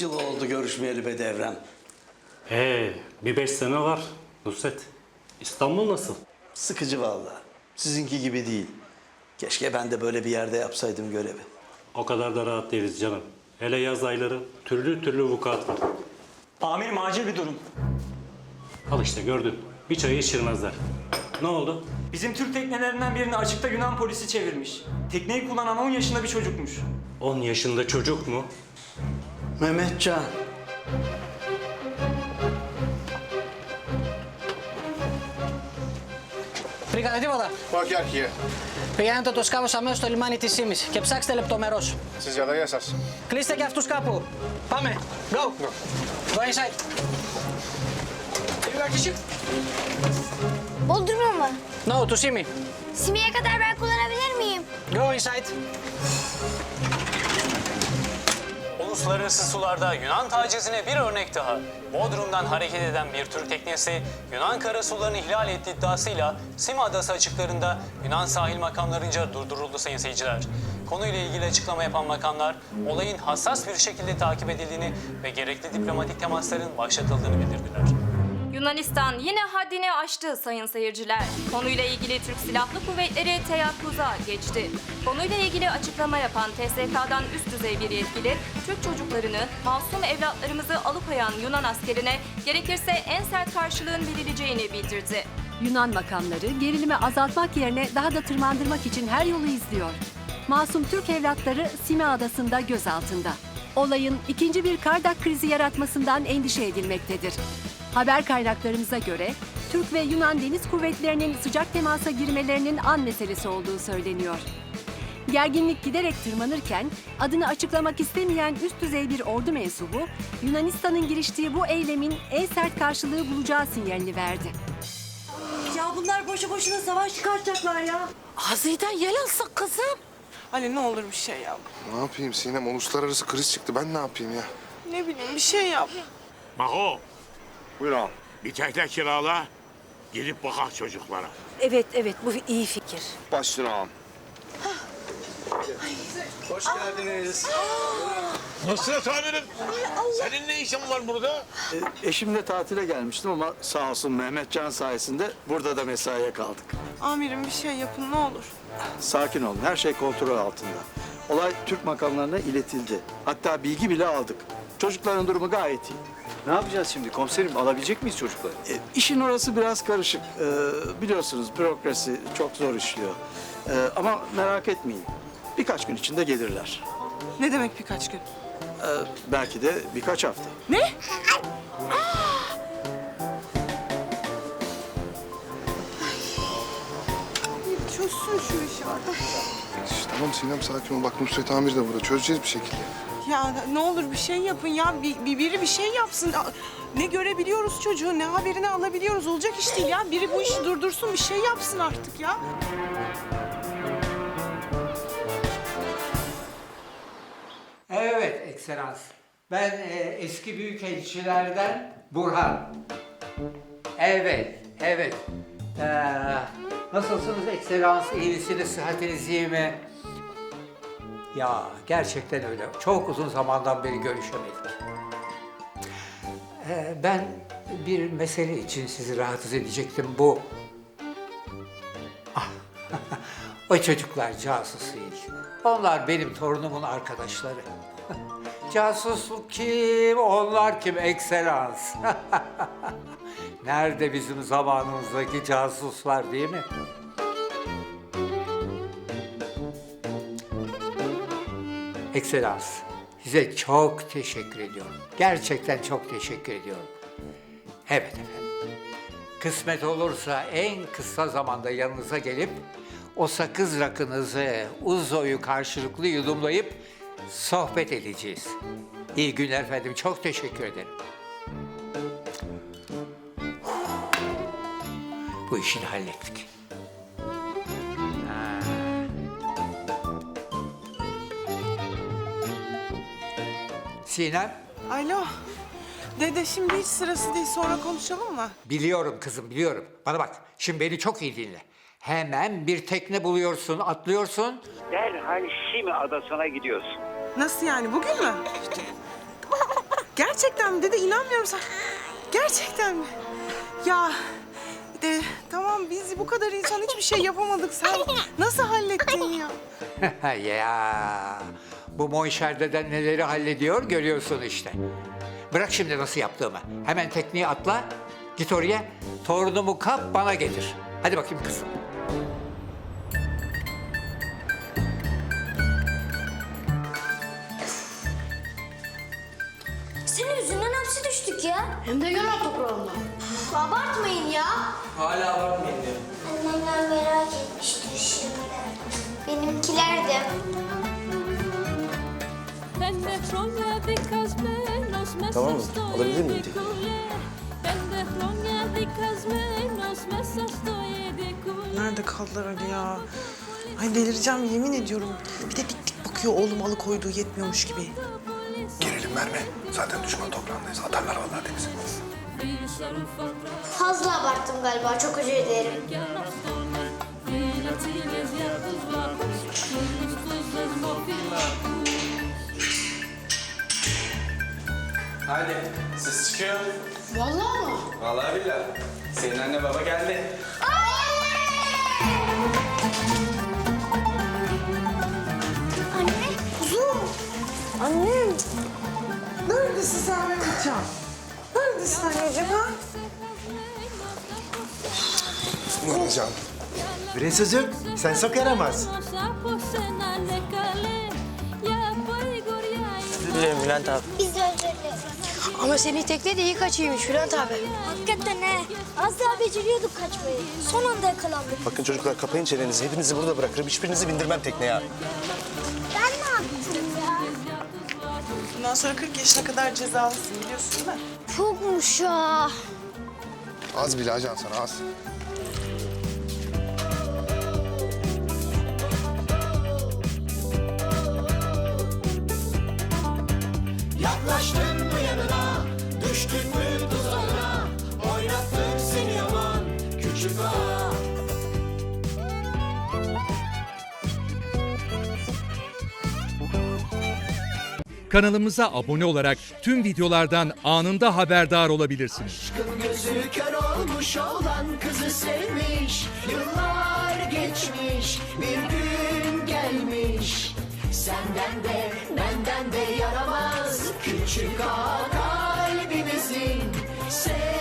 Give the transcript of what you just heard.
Kaç yıl oldu görüşmeyeli be devrem. Ee, bir beş sene var Nusret. İstanbul nasıl? Sıkıcı vallahi. Sizinki gibi değil. Keşke ben de böyle bir yerde yapsaydım görevi. O kadar da rahat değiliz canım. Hele yaz ayları türlü türlü vukuat var. Amirim acil bir durum. Al işte gördün. Bir çayı içirmezler. Ne oldu? Bizim Türk teknelerinden birini açıkta Yunan polisi çevirmiş. Tekneyi kullanan 10 yaşında bir çocukmuş. 10 yaşında çocuk mu? Mehmetcan. Βρήκατε τίποτα; Όχι, αρχιέ. Πηγαίνετε το σκάφο αμέσως στο λιμάνι της Σίμης και ψάξτε λεπτομερώς. Στις διαταγές σας. Κλείστε και αυτούς κάπου. Πάμε. Go. Go inside. Bodrum'a mı? No, to Simi. Simi'ye kadar ben kullanabilir miyim? Go inside. Uluslararası sularda Yunan tacizine bir örnek daha. Bodrum'dan hareket eden bir Türk teknesi Yunan karasularını ihlal ettiği iddiasıyla Sima Adası açıklarında Yunan sahil makamlarınca durduruldu sayın seyirciler. Konuyla ilgili açıklama yapan makamlar olayın hassas bir şekilde takip edildiğini ve gerekli diplomatik temasların başlatıldığını bildirdiler. Yunanistan yine haddini aştı sayın seyirciler. Konuyla ilgili Türk Silahlı Kuvvetleri teyakkuza geçti. Konuyla ilgili açıklama yapan TSK'dan üst düzey bir yetkili, Türk çocuklarını, masum evlatlarımızı alıkoyan Yunan askerine gerekirse en sert karşılığın verileceğini bildirdi. Yunan makamları gerilimi azaltmak yerine daha da tırmandırmak için her yolu izliyor. Masum Türk evlatları Sime Adası'nda gözaltında. Olayın ikinci bir Kardak krizi yaratmasından endişe edilmektedir. Haber kaynaklarımıza göre Türk ve Yunan deniz kuvvetlerinin sıcak temasa girmelerinin an meselesi olduğu söyleniyor. Gerginlik giderek tırmanırken adını açıklamak istemeyen üst düzey bir ordu mensubu Yunanistan'ın giriştiği bu eylemin en sert karşılığı bulacağı sinyalini verdi. Ya bunlar boşu boşuna savaş çıkartacaklar ya. Aziden yel alsak kızım. Ali ne olur bir şey yap. Ne yapayım Sinem? Uluslararası kriz çıktı. Ben ne yapayım ya? Ne bileyim bir şey yap. Maho, Buyur ağam. bir tekne kirala, gidip bakak çocuklara. Evet evet bu iyi fikir. Başüstüne ağam. Hoş geldiniz. Nusret amirim, senin ne işin var burada? E, Eşimle tatile gelmiştim ama sağ olsun Mehmetcan sayesinde burada da mesaiye kaldık. Amirim bir şey yapın ne olur. Sakin olun, her şey kontrol altında. Olay Türk makamlarına iletildi. Hatta bilgi bile aldık. Çocukların durumu gayet iyi. Ne yapacağız şimdi komiserim? Alabilecek miyiz çocukları? E, işin orası biraz karışık. E, biliyorsunuz bürokrasi çok zor işliyor. E, ama merak etmeyin. Birkaç gün içinde gelirler. Ne demek birkaç gün? E, belki de birkaç hafta. Ne? Çözsün şu işi artık. Şş, tamam Sinem sakin ol. Bak Nusret Amir de burada. Çözeceğiz bir şekilde. Ya ne olur bir şey yapın ya. Bir, bir- biri bir şey yapsın. Ne görebiliyoruz çocuğu, ne haberini alabiliyoruz. Olacak iş değil ya. Biri bu işi durdursun, bir şey yapsın artık ya. Evet ekselans. Ben e, eski büyükelçilerden Burhan. Evet, evet. Ee, nasılsınız ekselans? İyi misiniz? Sıhhatiniz iyi mi? Ya gerçekten öyle. Çok uzun zamandan beri görüşemedik. Ee, ben bir mesele için sizi rahatsız edecektim. Bu Ah, o çocuklar casus değil. Onlar benim torunumun arkadaşları. Casusluk kim? Onlar kim? Ekselans. Nerede bizim zamanımızdaki casuslar değil mi? Ekselans, size çok teşekkür ediyorum. Gerçekten çok teşekkür ediyorum. Evet efendim. Kısmet olursa en kısa zamanda yanınıza gelip o sakız rakınızı uzoyu karşılıklı yudumlayıp sohbet edeceğiz. İyi günler efendim. Çok teşekkür ederim. Bu işini hallettik. Sinem, Alo. Dede şimdi hiç sırası değil. Sonra konuşalım mı? biliyorum kızım biliyorum. Bana bak, şimdi beni çok iyi dinle. Hemen bir tekne buluyorsun, atlıyorsun. Derhal Simi adasına gidiyorsun. Nasıl yani? Bugün mü? Gerçekten mi dede inanmıyorum sen. Gerçekten mi? Ya de tamam biz bu kadar insan hiçbir şey yapamadık. Sen nasıl hallettin ya? ya bu Monşer deden neleri hallediyor görüyorsun işte. Bırak şimdi nasıl yaptığımı. Hemen tekniğe atla. Git oraya. Torunumu kap bana getir. Hadi bakayım kızım. Senin yüzünden hapse düştük ya. Hem de Yunan toprağında. Abartmayın ya. Hala abartmayın diyor. Annemler merak etmiştir şimdi. Benimkiler de. Tamam mı? Alabilir miyim tekniği? Nerede kaldılar Ali ya? Ay delireceğim yemin ediyorum. Bir de dik dik bakıyor oğlum alıkoyduğu yetmiyormuş gibi. Gerilim verme. Zaten düşman toprağındayız. Atarlar vallahi denize. Fazla abarttım galiba. Çok özür dilerim. Hadi ses çıkıyor. Vallahi mı? Vallahi billahi. Senin anne baba geldi. Anne, kuzum. Annem. Neredesin sen Mehmetcan? Neredesin anneciğim ha? Mehmetcan. Prensesim sen çok yaramaz. Dilerim Bülent abi. Biz özür dileriz. Ama senin tekne de iyi kaçıymış Bülent abi. Hakikaten he. Az daha beceriyorduk kaçmayı. Son anda yakalandık. Bakın çocuklar kapayın çenenizi. Hepinizi burada bırakırım. Hiçbirinizi bindirmem tekneye. Ben ne yaptım ya? Bundan sonra 40 yaşına kadar cezalısın biliyorsun değil mi? Çokmuş ya. Az bile ajan sana az. Yanına, düştün mü tuzağına, oynattın seni yaman küçük ağa. Kanalımıza abone olarak tüm videolardan anında haberdar olabilirsiniz. Aşkın gözü kör olmuş olan kızı sevmiş. Yıllar geçmiş, bir gün gelmiş. Senden de benden de yaramaz küçük ağa kalbimizin. Sev